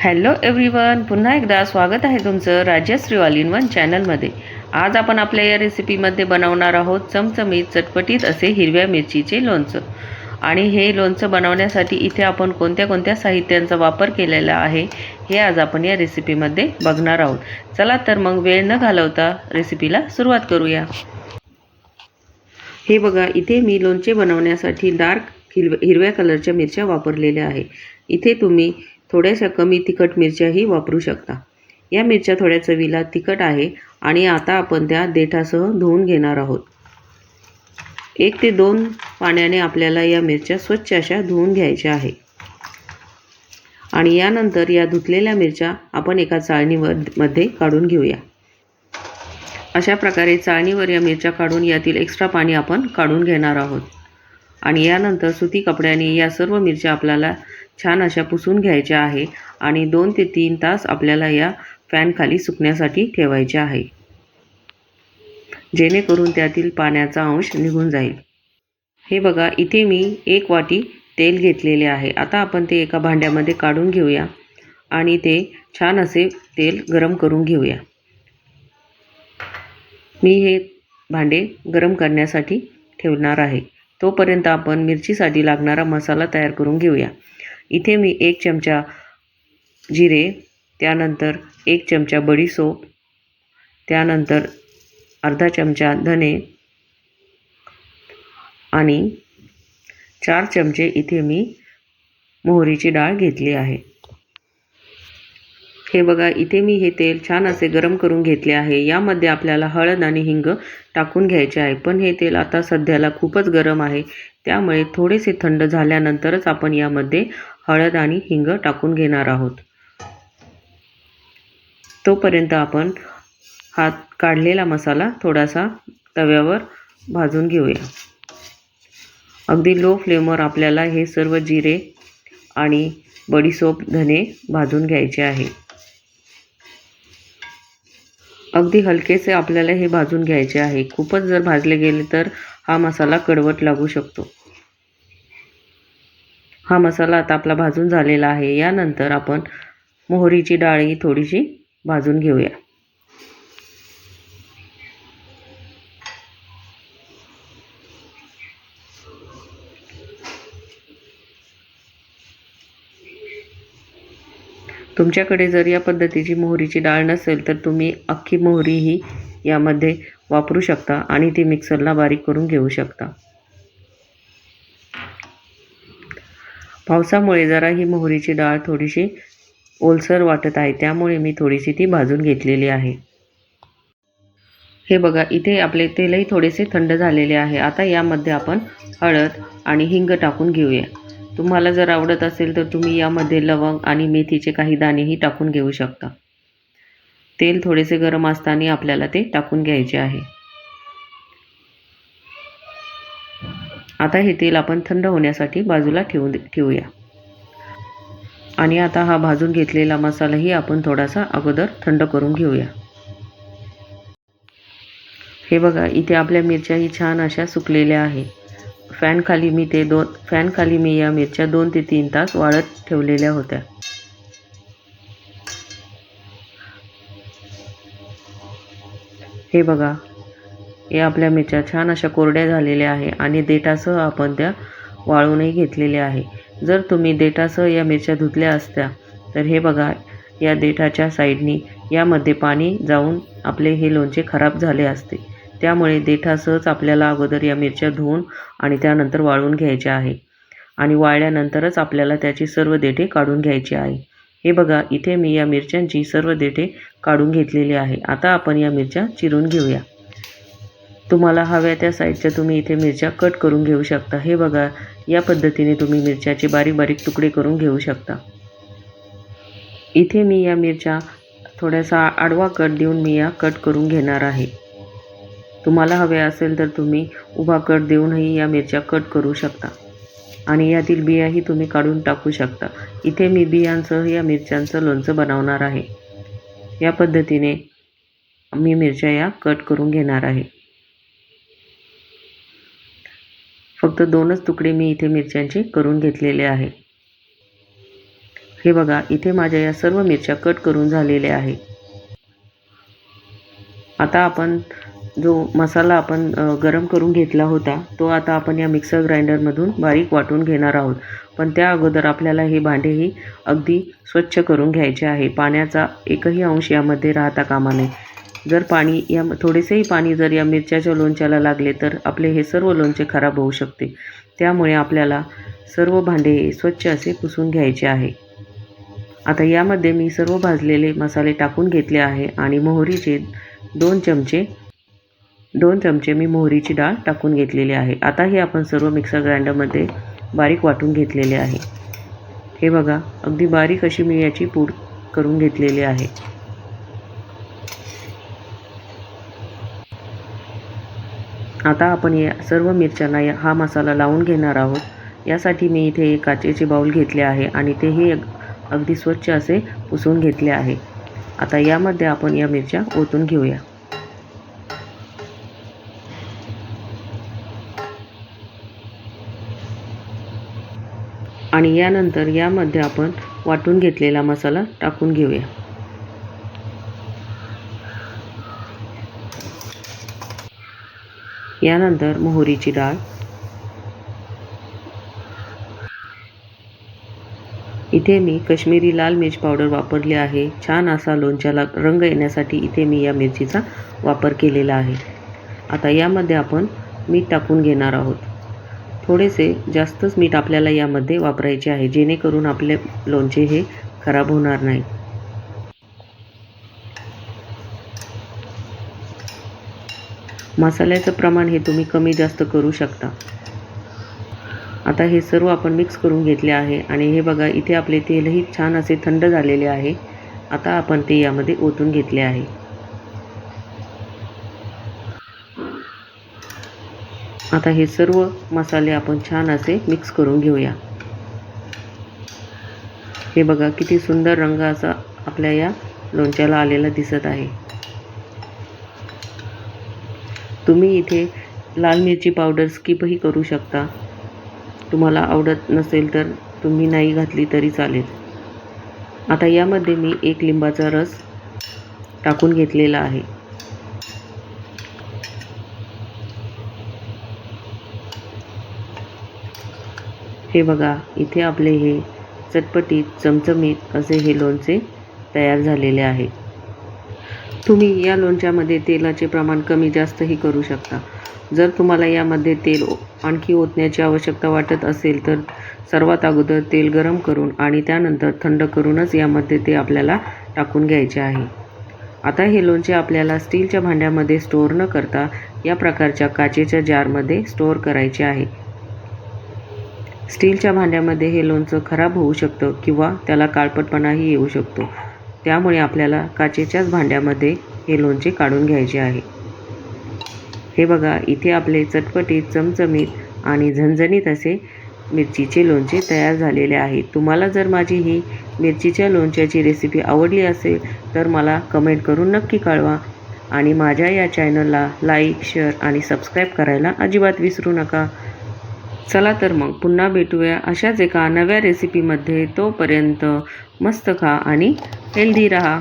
Hello everyone पुन्हा एकदा स्वागत आहे तुमचं राजश्री ऑल इन वन चॅनलमध्ये. आज आपण आपल्या या रेसिपीमध्ये बनवणार आहोत चमचमीत चटपटीत असे हिरव्या मिरचीचे लोणचं. आणि हे लोणचं बनवण्यासाठी इथे आपण कोणत्या कोणत्या साहित्यांचा वापर केलेला आहे हे आज आपण या रेसिपीमध्ये बघणार आहोत. चला तर मग वेळ न घालवता रेसिपीला सुरुवात करूया. हे बघा इथे मी लोणचे बनवण्यासाठी डार्क हिरव हिरव्या कलरच्या मिरच्या वापरलेल्या आहे. इथे तुम्ही थोड्याशा कमी तिखट मिरच्याही वापरू शकता. या मिरच्या थोड्या चवीला तिखट आहे आणि आता आपण त्या देठासह धुवून घेणार आहोत. एक ते दोन पाण्याने आपल्याला या मिरच्या स्वच्छ अशा धुवून घ्यायच्या आहे. आणि यानंतर या धुतलेल्या मिरच्या आपण एका चाळणीवर मध्ये काढून घेऊया. अशा प्रकारे चाळणीवर या मिरच्या काढून यातील एक्स्ट्रा पाणी आपण काढून घेणार आहोत. आणि यानंतर सुती कपड्याने या सर्व मिरच्या आपल्याला छान अशा पुसून घ्यायच्या आहे आणि दोन ते तीन तास आपल्याला या फॅनखाली सुकण्यासाठी ठेवायचे आहे. जेणेकरून त्यातील पाण्याचा अंश निघून जाईल. हे बघा इथे मी एक वाटी तेल घेतलेले आहे. आता आपण ते एका भांड्यामध्ये काढून घेऊया आणि ते छान असे तेल गरम करून घेऊया. मी हे भांडे गरम करण्यासाठी ठेवणार आहे. तोपर्यंत आपण मिरचीसाठी लागणारा मसाला तयार करून घेऊया. इथे मी एक चमचा जिरे त्यानंतर एक चमचा बडीसोप त्यानंतर अर्धा चमचा धने आणि चार चमचे इथे मी मोहरीची डाळ घेतली आहे. हे बघा इथे मी हे तेल छान असे गरम करून घेतले आहे. यामध्ये आपल्याला हळद आणि हिंग टाकून घ्यायचे आहे. पण हे तेल आता सध्याला खूपच गरम आहे. त्यामुळे थोडेसे थंड झाल्यानंतरच आपण यामध्ये हळद आणि हिंग टाकून घेणार आहोत. तोपर्यंत आपण हा काढलेला मसाला थोडासा तव्यावर भाजून घेऊया. अगदी लो फ्लेमवर आपल्याला हे सर्व जिरे आणि बडीसोप धने भाजून घ्यायचे आहे. अगदी हलकेसे आपल्याला हे भाजून घ्यायचे आहे. खूपच जर भाजले गेले तर हा मसाला कडवट लागू शकतो. हा मसाला आता आपला भाजून झालेला आहे. यानंतर आपण मोहरीची डाळी थोडीशी भाजून घेऊया. तुमच्याकडे जर या पद्धतीची मोहरीची डाळ नसेल तर तुम्ही अख्खी मोहरी ही यामध्ये वापरू शकता आणि ती मिक्सरला बारीक करून घेऊ शकता. पावसामुळे जरा ही मोहरीची डाळ थोडीशी ओलसर वाटत आहे त्यामुळे मी थोडीशी ती भाजून घेतलेली आहे. हे बघा इथे आपले तेलही थोडेसे थंड झालेले आहे. आता यामध्ये आपण हळद आणि हिंग टाकून घेऊया. तुम्हाला जर आवडत असेल तर तुम्ही यामध्ये लवंग आणि मेथीचे काही दाणेही टाकून घेऊ शकता. तेल थोडेसे गरम असताना आपल्याला ते टाकून घ्यायचे आहे. आता हे तेल आपण थंड होण्यासाठी बाजूला ठेवून ठेवूया. आणि आता हा भाजून घेतलेला मसालाही आपण थोडासा अगोदर थंड करून घेऊया. हे बघा इथे आपल्या मिरच्याही छान अशा सुकलेल्या आहे. फॅनखाली मी ते दोन फॅनखाली मी या मिरच्या दोन ते तीन तास वाळत ठेवलेल्या होत्या. हे बघा. या आपल्या मिरच्या छान अशा कोरड्या झालेल्या आहे आणि देठासह आपण त्या वाळूनही घेतलेल्या आहे. जर तुम्ही देठासह या मिरच्या धुतल्या असत्या तर हे बघा या देठाच्या साईडनी यामध्ये पाणी जाऊन आपले हे लोणचे खराब झाले असते. त्यामुळे देठासहच आपल्याला अगोदर या मिरच्या धुवून आणि त्यानंतर वाळवून घ्यायच्या आहे. आणि वाळल्यानंतरच आपल्याला त्याची सर्व देठे काढून घ्यायची आहे. हे बघा इथे मी या मिरच्यांची सर्व देठे काढून घेतलेली आहे. आता आपण या मिरच्या चिरून घेऊया. तुम्हाला हव्या त्या साईडच्या तुम्ही इथे मिरच्या कट करून घेऊ शकता. हे बघा या पद्धतीने तुम्ही मिरच्याचे बारीक बारीक तुकडे करून घेऊ शकता. इथे मी या मिरच्या थोड्यासा आडवा कट देऊन मी या कट करून घेणार आहे. तुम्हाला हवे असेल तर तुम्ही उभा कट देऊनही या मिरच्या कट करू शकता. आणि यातील बियाही तुम्ही काढून टाकू शकता. इथे मी बियांसह या मिरच्यांचं लोणचं बनवणार आहे. या पद्धतीने मी मिरच्या या कट करून घेणार आहे. फक्त दोनच तुकडे मी इथे मिरच्यांचे करून घेतलेले आहे. हे बघा इथे माझ्या या सर्व मिरच्या कट करून झालेल्या आहे. आता आपण जो मसाला आपण गरम करून घेतला होता तो आता आपण या मिक्सर ग्राइंडरमधून बारीक वाटून घेणार आहोत. पण त्या अगोदर आपल्याला हे भांडेही अगदी स्वच्छ करून घ्यायचे आहे. पाण्याचा एकही अंश यामध्ये राहता कामा नये. जर पाणी या थोडेसेही पाणी जर या मिरच्याच्या लोणच्याला लागले तर आपले हे सर्व लोणचे खराब होऊ शकते. त्यामुळे आपल्याला सर्व भांडे हे स्वच्छ असे पुसून घ्यायचे आहे. आता यामध्ये मी सर्व भाजलेले मसाले टाकून घेतले आहे आणि मोहरीचे दोन चमचे दोन चमचे मी मोहरीची डाळ टाकून घेतलेली आहे. आता हे आपण सर्व मिक्सर ग्राइंडरमध्ये बारीक वाटून घेतलेले आहे. हे बघा अगदी बारीक अशी मी याची पूड करून घेतलेली आहे. आता आपण या सर्व मिरच्यांना या- हा मसाला लावून घेणार आहोत. यासाठी मी इथे एक काचेचे बाऊल घेतले आहे आणि तेही अग- अगदी स्वच्छ असे पुसून घेतले आहे. आता यामध्ये आपण या मिरच्या ओतून घेऊया. आणि यानंतर यामध्ये आपण वाटून घेतलेला मसाला टाकून घेऊया. यानंतर मोहरीची डाळ इथे मी कश्मीरी लाल मिर्च पावडर वापरली आहे. छान असा लोणच्याला रंग येण्यासाठी इथे मी या मिरचीचा वापर केलेला आहे. आता यामध्ये आपण मीठ टाकून घेणार आहोत. थोडेसे जास्तच मीठ आपल्याला यामध्ये वापरायचे आहे जेणेकरून आपले लोणचे हे खराब होणार नाही. मसाल्याचं प्रमाण हे तुम्ही कमी जास्त करू शकता. आता हे सर्व आपण मिक्स करून घेतले आहे आणि हे बघा इथे आपले तेलही छान असे थंड झालेले आहे. आता आपण ते यामध्ये ओतून घेतले आहे. आता हे सर्व मसाले आपण छान असे मिक्स करून घेऊया. हे बघा किती सुंदर रंग असा आपल्या या लोणच्याला आलेला दिसत आहे. तुम्ही इथे लाल मिरची पावडर स्किपही करू शकता. तुम्हाला आवडत नसेल तर तुम्ही नाही घातली तरी चालेल. आता यामध्ये मी एक लिंबाचा रस टाकून घेतलेला आहे. हे बघा इथे आपले हे चटपटीत चमचमीत असे हे लोणचे तयार झालेले आहे. तुम्ही या लोणच्यामध्ये तेलाचे प्रमाण कमी जास्तही करू शकता. जर तुम्हाला यामध्ये तेल ओ- आणखी ओतण्याची आवश्यकता वाटत असेल तर सर्वात अगोदर तेल गरम करून आणि त्यानंतर थंड करूनच यामध्ये ते आपल्याला टाकून घ्यायचे आहे. आता हे लोणचे आपल्याला स्टीलच्या भांड्यामध्ये स्टोअर न करता या प्रकारच्या काचेच्या जारमध्ये स्टोअर करायचे आहे. स्टीलच्या भांड्यामध्ये हे लोणचं खराब होऊ शकतं किंवा त्याला काळपटपणाही येऊ शकतो. त्यामुळे आपल्याला काचेच्याच भांड्यामध्ये हे लोणचे काढून घ्यायचे आहे. हे बघा इथे आपले चटपटीत चमचमीत आणि झणझणीत असे मिरचीचे लोणचे तयार झालेले आहे तुम्हाला जर माझी ही मिरचीच्या लोणच्याची रेसिपी आवडली असेल तर मला कमेंट करून नक्की कळवा. आणि माझ्या या चॅनलला लाईक शेअर आणि सबस्क्राईब करायला अजिबात विसरू नका. चला तर मग पुन्हा भेटूया अशाच एका नव्या रेसिपीमध्ये तोपर्यंत मस्त खा आणि हेल्दी राहा.